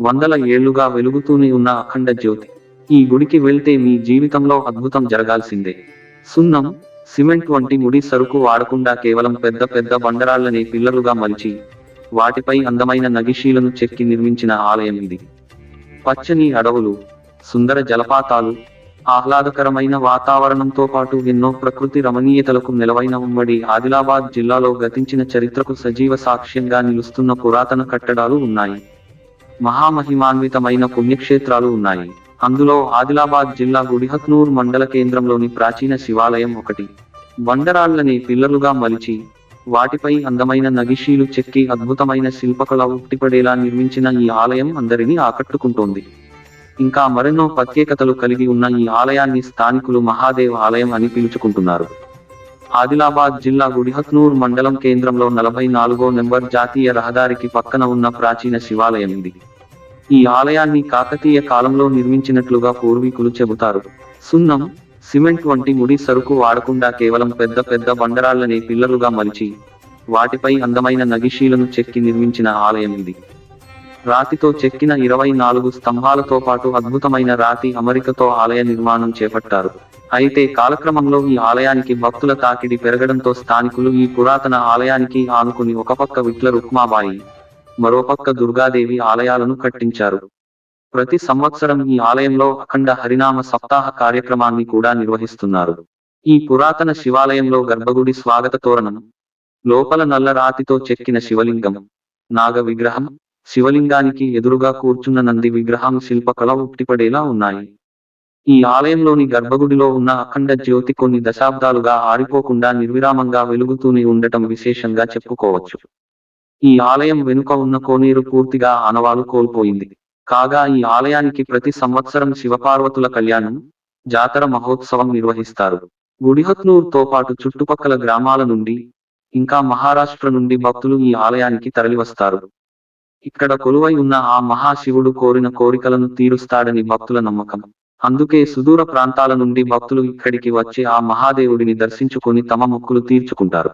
వందల ఏళ్ళుగా వెలుగుతూనే ఉన్న అఖండ జ్యోతి. ఈ గుడికి వెళ్తే మీ జీవితంలో అద్భుతం జరగాల్సిందే. సున్నం సిమెంట్ వంటి ముడి సరుకు వాడకుండా కేవలం పెద్ద పెద్ద బండరాళ్ళనే పిల్లలుగా మలిచి వాటిపై అందమైన నగిషీలను చెక్కి నిర్మించిన ఆలయం ఇది. పచ్చని అడవులు సుందర జలపాతాలు ఆహ్లాదకరమైన వాతావరణంతో పాటు ఎన్నో ప్రకృతి రమణీయతలకు నెలవైన ఉమ్మడి ఆదిలాబాద్ జిల్లాలో గతించిన చరిత్రకు సజీవ సాక్ష్యంగా నిలుస్తున్న పురాతన కట్టడాలు ఉన్నాయి. మహామహిమాన్వితమైన పుణ్యక్షేత్రాలు ఉన్నాయి. అందులో ఆదిలాబాద్ జిల్లా గుడిహత్నూర్ మండల కేంద్రంలోని ప్రాచీన శివాలయం ఒకటి. బండరాళ్ళని పిల్లలుగా మలిచి వాటిపై అందమైన నగిషీలు చెక్కి అద్భుతమైన శిల్పకళ ఉట్టిపడేలా నిర్మించిన ఈ ఆలయం అందరినీ ఆకట్టుకుంటోంది. ఇంకా మరెన్నో ప్రత్యేకతలు కలిగి ఉన్న ఈ ఆలయాన్ని స్థానికులు మహాదేవ్ ఆలయం అని పిలుచుకుంటున్నారు. ఆదిలాబాద్ జిల్లా గుడిహత్నూర్ మండలం కేంద్రంలో నలభై నాలుగో నెంబర్ జాతీయ రహదారికి పక్కన ఉన్న ప్రాచీన శివాలయం ఇది ఈ ఆలయాన్ని కాకతీయ కాలంలో నిర్మించినట్లుగా పూర్వీకులు చెబుతారు. సున్నం సిమెంట్ వంటి ముడి సరుకు వాడకుండా కేవలం పెద్ద పెద్ద బండరాళ్ళనే పిల్లలుగా మలిచి వాటిపై అందమైన నగిషీలను చెక్కి నిర్మించిన ఆలయం ఇది రాతితో చెక్కిన ఇరవై నాలుగు స్తంభాలతో పాటు అద్భుతమైన రాతి అమరికతో ఆలయ నిర్మాణం చేపట్టారు. అయితే కాలక్రమంలో ఈ ఆలయానికి భక్తుల తాకిడి పెరగడంతో స్థానికులు ఈ పురాతన ఆలయానికి ఆనుకుని ఒక పక్క విట్ల రుక్మాబాయి మరోపక్క దుర్గాదేవి ఆలయాలను కట్టించారు. ప్రతి సంవత్సరం ఈ ఆలయంలో అఖండ హరినామ సప్తాహ కార్యక్రమాన్ని కూడా నిర్వహిస్తున్నారు. ఈ పురాతన శివాలయంలో గర్భగుడి స్వాగత తోరణం లోపల నల్ల రాతితో చెక్కిన శివలింగం నాగ విగ్రహం శివలింగానికి ఎదురుగా కూర్చున్న నంది విగ్రహం శిల్పకళ ఉట్టిపడేలా ఉన్నాయి. ఈ ఆలయంలోని గర్భగుడిలో ఉన్న అఖండ జ్యోతి కొన్ని దశాబ్దాలుగా ఆరిపోకుండా నిర్విరామంగా వెలుగుతూనే ఉండటం విశేషంగా చెప్పుకోవచ్చు. ఈ ఆలయం వెనుక ఉన్న కోనేరు పూర్తిగా ఆనవాలు కోల్పోయింది. కాగా ఈ ఆలయానికి ప్రతి సంవత్సరం శివపార్వతుల కళ్యాణం జాతర మహోత్సవం నిర్వహిస్తారు. గుడిహత్నూర్తో పాటు చుట్టుపక్కల గ్రామాల నుండి ఇంకా మహారాష్ట్ర నుండి భక్తులు ఈ ఆలయానికి తరలివస్తారు. ఇక్కడ కొలువై ఉన్న ఆ మహాశివుడు కోరిన కోరికలను తీరుస్తాడని భక్తుల నమ్మకం. అందుకే సుదూర ప్రాంతాల నుండి భక్తులు ఇక్కడికి వచ్చి ఆ మహాదేవుడిని దర్శించుకొని తమ మొక్కులు తీర్చుకుంటారు.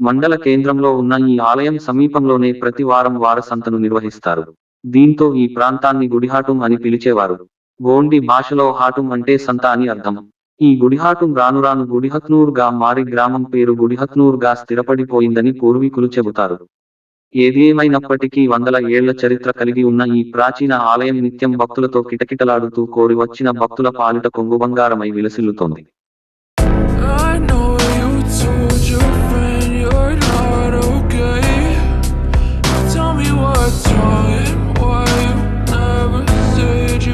మండల కేంద్రంలో ఉన్న ఈ ఆలయం సమీపంలోనే ప్రతి వారం వారసంతను నిర్వహిస్తారు. దీంతో ఈ ప్రాంతాన్ని గుడిహాటుం అని పిలిచేవారు. గోండి భాషలో హాటుం అంటే సంత అని అర్థం. ఈ గుడిహాటుం రాను రాను గుడిహత్నూర్గా మారి గ్రామం పేరు గుడిహత్నూర్గా స్థిరపడిపోయిందని పూర్వీకులు చెబుతారు. ఏది ఏమైనప్పటికీ వందల ఏళ్ళ చరిత్ర కలిగి ఉన్న ఈ ప్రాచీన ఆలయం నిత్యం భక్తులతో కిటకిటలాడుతూ కోరి వచ్చిన భక్తుల పాలిట కొంగు బంగారమై విలసిల్లుతోంది.